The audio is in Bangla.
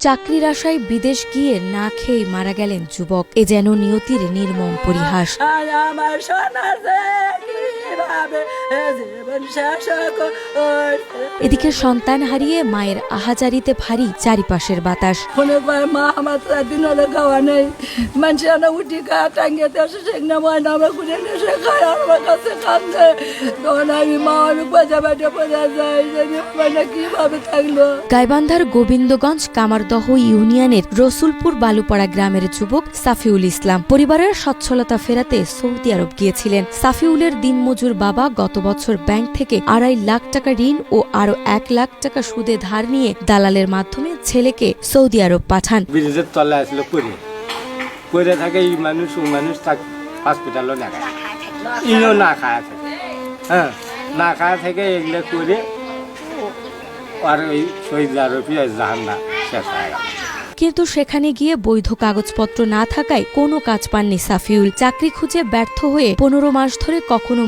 চাকরির আশায় বিদেশ গিয়ে না খেয়ে মারা গেলেন যুবক। এ যেন নিয়তির নির্মম পরিহাস। আমার এদিকে সন্তান হারিয়ে মায়ের আহাজারিতে ভারী চারিপাশের বাতাস। মা আমার দিন হলে খাওয়া নেই মানুষ উঠি টাঙ্গে দেশে আমরা ঘুরে আমার কাছে কান্দে তখন আমি মা পয়সা যাই যে মানে কীভাবে থাকল গাইবান্ধার গোবিন্দগঞ্জ কামারদহ ইউনিয়নের রসুলপুর বালুপাড়া গ্রামের যুবক সাফিউল ইসলাম। পরিবারের সচ্ছলতা ফেরাতে সৌদি আরব গিয়েছিলেন। সাফিউলের দিনমজুর বাবা গত বছর ব্যাংক থেকে আড়াই লাখ টাকা ঋণ ও আরও এক লাখ টাকা সুদে ধার নিয়ে দালালের মাধ্যমে ছেলেকে সৌদি আরব পাঠান। ব্রিজের তলে আসলো করে করে থাকে এই মানুষ ও মানুষ তাক হসপিটালও না খায়। ইও না খায় থাকে হ্যাঁ না খায় থেকে এগুলো করে আর ওই শহীদ আরবি জাহান না শেষ হয়ে গেল। কিন্তু সেখানে গিয়ে বৈধ কাগজপত্র না থাকায় কোনো কাজ পাননি সাফিউল। চাকরি খুঁজে ব্যর্থ হয়ে পনেরো মাস ধরে কখনো